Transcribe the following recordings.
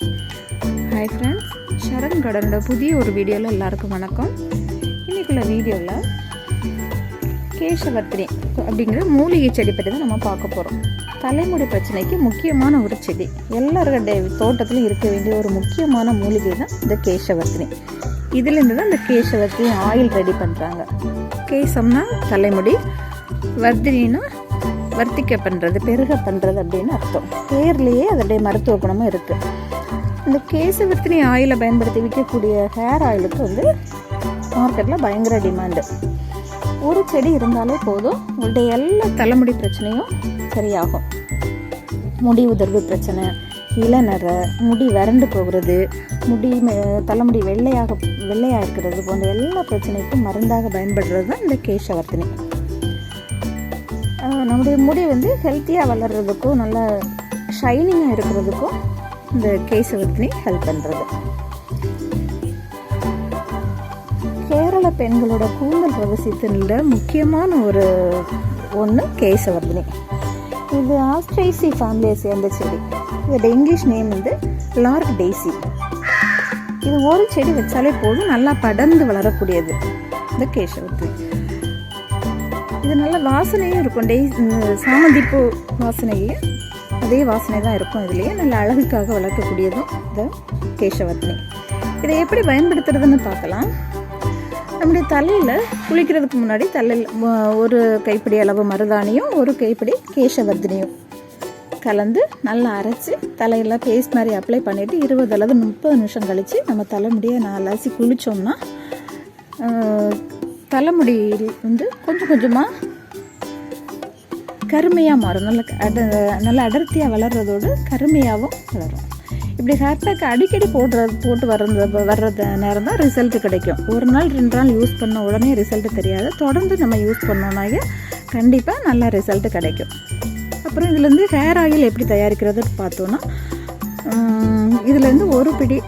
Hi friends சரண் கடனோட புதிய ஒரு வீடியோவில் எல்லாருக்கும் வணக்கம். இன்றைக்குள்ள வீடியோவில் கேசவர்த்தினி அப்படிங்கிற மூலிகை செடி பற்றி தான் நம்ம பார்க்க போகிறோம் தலைமுடி பிரச்சனைக்கு முக்கியமான ஒரு செடி. எல்லாருடைய தோட்டத்திலும் இருக்க வேண்டிய ஒரு முக்கியமான மூலிகை தான் இந்த கேசவர்த்தினி இதுலேருந்து தான் இந்த கேசவர்த்தினி ஆயில் ரெடி பண்ணுறாங்க கேசம்னா தலைமுடி வர்தினா வர்த்திக்க பண்ணுறது பெருக பண்ணுறது அப்படின்னு அர்த்தம். பேர்லேயே அதோடைய மருத்துவ குணமும் இருக்குது இந்த கேசவர்த்தினி ஆயிலை பயன்படுத்தி விற்கக்கூடிய ஹேர் ஆயிலுக்கு வந்து மார்க்கெட்டில் பயங்கர டிமாண்டு ஒரு செடி இருந்தாலே போதும். உங்களுடைய எல்லா தலைமுடி பிரச்சனையும் சரியாகும். முடி உதர்வு பிரச்சனை இளநரை முடி வறண்டு போகிறது முடி தலைமுடி வெள்ளையாக வெள்ளையாக இருக்கிறது போன்ற எல்லா பிரச்சனைக்கும் மருந்தாக பயன்படுறது தான் இந்த கேசவர்த்தினி நம்முடைய முடி வந்து ஹெல்த்தியாக வளர்கிறதுக்கும் நல்ல ஷைனிங்காக இருக்கிறதுக்கும் இந்த கேசவத்தினி ஹெல்ப் பண்ணுறது கேரள பெண்களோட கூந்தல் ரகசியத்தில் முக்கியமான ஒரு ஒன்று கேசவர்தினி இது ஆஸ்ட்ரேசி ஃபேமிலியை சேர்ந்த செடி. இதோட இங்கிலீஷ் நேம் வந்து லார்க் டெய்ஸி இது ஒரு செடி வச்சாலே போதும் நல்லா படர்ந்து வளரக்கூடியது இந்த கேசவர்த்தினி இது நல்ல வாசனையும் இருக்கும். டெய் சாமந்திப்பூ வாசனையும் அதே வாசனை தான் இருக்கும் இதுலேயே. நல்ல அழகுக்காக வளர்க்கக்கூடியதும் இந்த கேசவர்த்தினி இதை எப்படி பயன்படுத்துறதுன்னு பார்க்கலாம். நம்முடைய தலையில் குளிக்கிறதுக்கு முன்னாடி தலையில் ஒரு கைப்பிடி அளவு மருதாணியும் ஒரு கைப்பிடி கேசவர்தினியும் கலந்து நல்லா அரைச்சி தலையில் பேஸ்ட் மாதிரி அப்ளை பண்ணிவிட்டு இருபது அல்லது முப்பது நிமிஷம் கழித்து நம்ம தலைமுடியை நான் அலசி குளித்தோம்னா தலைமுடி வந்து கொஞ்சம் கொஞ்சமாக கருமையாக மாறும். நல்ல அட நல்ல அடர்த்தியாக வளர்றதோடு கருமையாகவும் வளரும். இப்படி ஹேர் பேக் அடிக்கடி போடுறது போட்டு வர்றது வர்றது நேரம் தான் ரிசல்ட்டு கிடைக்கும். ஒரு நாள் ரெண்டு நாள் யூஸ் பண்ண உடனே ரிசல்ட்டு தெரியாது. தொடர்ந்து நம்ம யூஸ் பண்ணோம்னாக்க கண்டிப்பாக நல்ல ரிசல்ட்டு கிடைக்கும். அப்புறம் இதுலேருந்து ஹேர் ஆயில் எப்படி தயாரிக்கிறதுன்னு பார்த்தோன்னா இதுலேருந்து ஒரு பிடி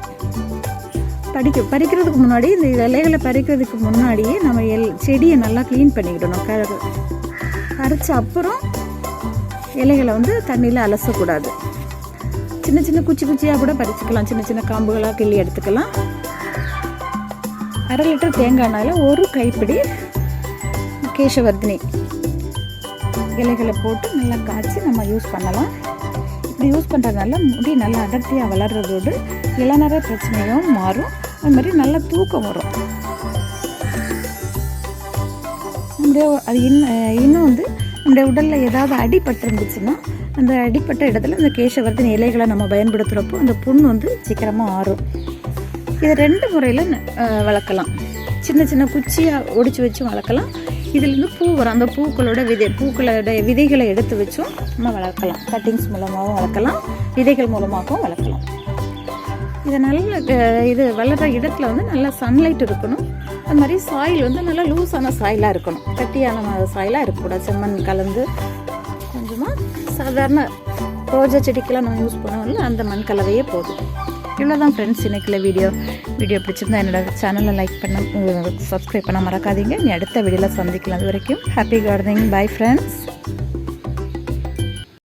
படிக்க பறிக்கிறதுக்கு முன்னாடி இந்த இலைகளை பறிக்கிறதுக்கு முன்னாடியே நம்ம எல் செடியை நல்லா க்ளீன் பண்ணிக்கிடணும். அரைச்ச அப்புறம் இலைகளை வந்து தண்ணியில் அலசக்கூடாது. சின்ன சின்ன குச்சி குச்சியாக கூட பறிச்சுக்கலாம். சின்ன சின்ன காம்புகளாக கிள்ளி எடுத்துக்கலாம். அரை லிட்டர் தேங்காய்னால ஒரு கைப்பிடி கேசவர்தினி இலைகளை போட்டு நல்லா காய்ச்சி நம்ம யூஸ் பண்ணலாம். இப்படி யூஸ் பண்ணுறதுனால முடி நல்லா அடர்த்தியாக வளர்கிறதோடு இளநர பிரச்சனையும் மாறும். அது மாதிரி நல்ல தூக்கம் வரும். நம்முடைய அது இன்னும் இன்னும் வந்து நம்முடைய உடலில் ஏதாவது அடிபட்டு இருந்துச்சுன்னா அந்த அடிப்பட்ட இடத்துல இந்த கேசவர்த்தின் இலைகளை நம்ம பயன்படுத்துகிறப்போ அந்த புண் வந்து சீக்கிரமாக ஆறும். இது ரெண்டு முறையில் வளர்க்கலாம். சின்ன சின்ன குச்சியாக ஒடிச்சு வச்சும் வளர்க்கலாம். இதுலேருந்து பூ வரும். அந்த பூக்களோட விதை பூக்களோட விதைகளை எடுத்து வச்சும் நம்ம வளர்க்கலாம். கட்டிங்ஸ் மூலமாகவும் வளர்க்கலாம். விதைகள் மூலமாகவும் வளர்க்கலாம். இது நல்ல இது வளர்கிற இடத்துல வந்து நல்லா சன்லைட் இருக்கணும். அது மாதிரி சாயில் வந்து நல்லா லூஸான சாயிலாக இருக்கணும். கட்டியான சாயிலாக இருக்கக்கூடாது செம்மண் கலந்து கொஞ்சமாக சாதாரண ரோஜா செடிக்கெல்லாம் நம்ம யூஸ் பண்ணுவோம்ல அந்த மண் கலவையே போதும். இவ்வளோதான் ஃப்ரெண்ட்ஸ் இன்றைக்கில் வீடியோ வீடியோ பிடிச்சிருந்தா என்னோட சேனலை லைக் பண்ண சப்ஸ்கிரைப் பண்ண மறக்காதீங்க. நீ அடுத்த வீடியோவில் சந்திக்கலாம். அது வரைக்கும் ஹாப்பி கார்டனிங் பை ஃப்ரெண்ட்ஸ்